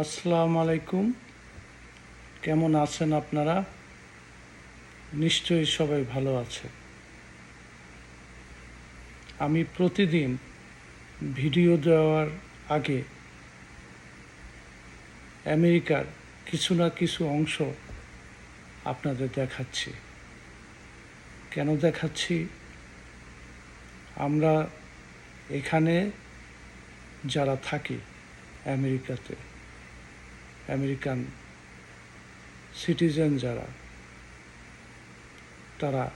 আসসালামু আলাইকুম। কেমন আছেন আপনারা? নিশ্চয়ই সবাই ভালো আছে। আমি প্রতিদিন ভিডিও দেওয়ার আগে আমেরিকার কিছু না কিছু অংশ আপনাদের দেখাচ্ছি। কেন দেখাচ্ছি? আমরা এখানে যারা থাকি আমেরিকাতে আমেরিকান সিটিজেন যারা, তারা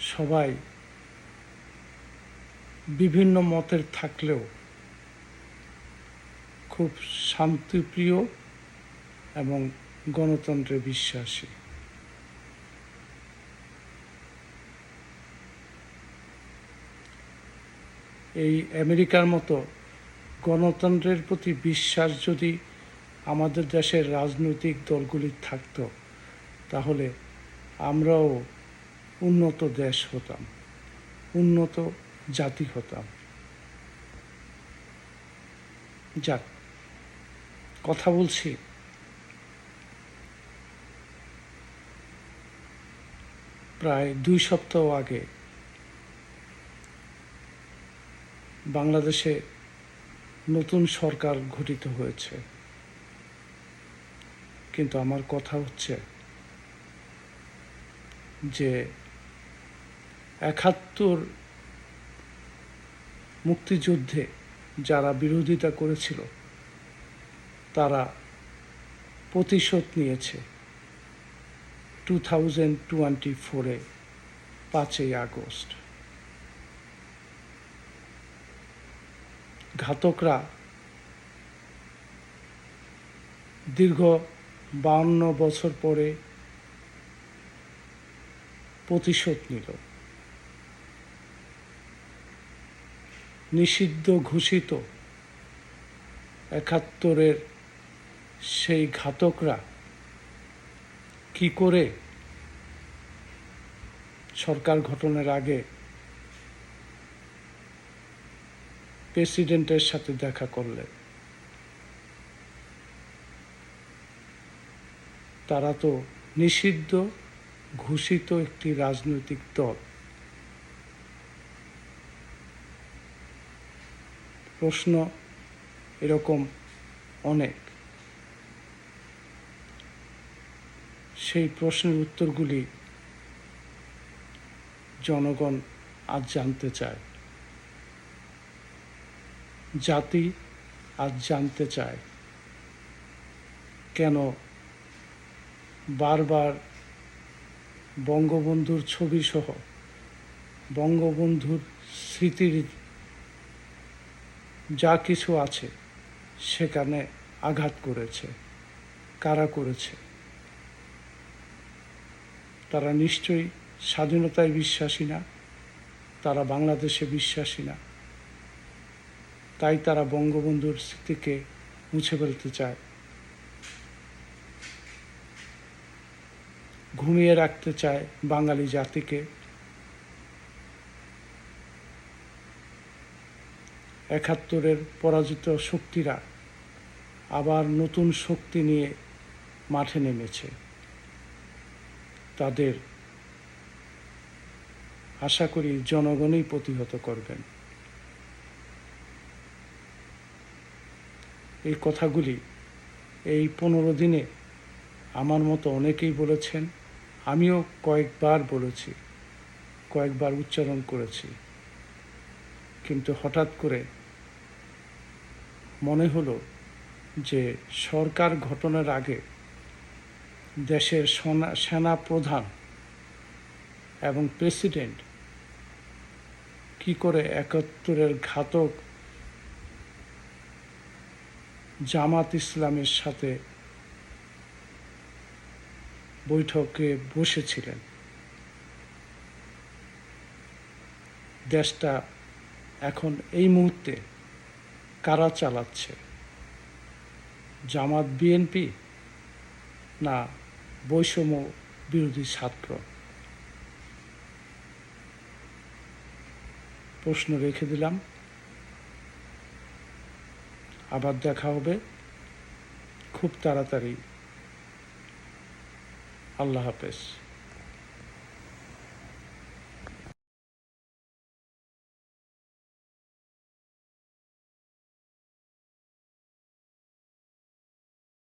সবাই বিভিন্ন মতের থাকলেও খুব শান্তিপ্রিয় এবং গণতন্ত্রে বিশ্বাসী। এই আমেরিকার মতো গণতন্ত্রের প্রতি বিশ্বাস যদি আমাদের দেশের রাজনৈতিক দলগুলি থাকতো, তাহলে আমরাও উন্নত দেশ হতাম, উন্নত জাতি হতাম। যাক, কথা বলছি। প্রায় দুই সপ্তাহ আগে বাংলাদেশে নতুন সরকার গঠিত হয়েছে। কিন্তু আমার কথা হচ্ছে যে একাত্তর মুক্তিযুদ্ধে যারা বিরোধিতা করেছিল, তারা প্রতিশোধ নিয়েছে টু থাউজেন্ড টোয়েন্টি ফোরে পাঁচই আগস্ট। ঘাতকরা দীর্ঘ বাউন্ন বছর পরে প্রতিশোধ নিল। নিষিদ্ধ ঘোষিত একাত্তরের সেই ঘাতকরা কি করে সরকার গঠনের আগে প্রেসিডেন্টের সাথে দেখা করলেন? তারা তো নিষিদ্ধ, ঘোষিত একটি রাজনৈতিক দল। প্রশ্ন এরকম অনেক। সেই প্রশ্নের উত্তরগুলি জনগণ আজ জানতে চায়। জাতি আজ জানতে চায়। কেন বারবার বঙ্গবন্ধুর ছবি সহ বঙ্গবন্ধুর স্মৃতির যা কিছু আছে সেখানে আঘাত করেছে, কারা করেছে, তারা নিশ্চয়ই স্বাধীনতায় বিশ্বাসী না, তারা বাংলাদেশে বিশ্বাসী না। তাই তারা বঙ্গবন্ধুর স্মৃতিকে মুছে ফেলতে চায়। ঘুমিয়ে রাখতে চায় বাঙালি জাতিকে। একাত্তরের পরাজিত শক্তিরা আবার নতুন শক্তি নিয়ে মাঠে নেমেছে। তাদের আশা করি জনগণই প্রতিহত করবেন। এই কথাগুলি এই পনেরো দিনে আমার মতো অনেকেই বলেছেন। আমিও কয়েকবার বলেছি, কয়েকবার উচ্চারণ করেছি। কিন্তু হঠাৎ করে মনে হলো যে সরকার ঘটনার আগে দেশের সেনা প্রধান এবং প্রেসিডেন্ট কি করে একাত্তরের ঘাতক জামাত ইসলামের সাথে বৈঠকে বসেছিলেন। দেশটা এখন এই মুহূর্তে কারা চালাচ্ছে? জামাত, বিএনপি না বৈষম্য বিরোধী ছাত্র? প্রশ্ন রেখে দিলাম। আবার দেখা হবে। খুব তাড়াতাড়ি আল্লাহ হাফেজ।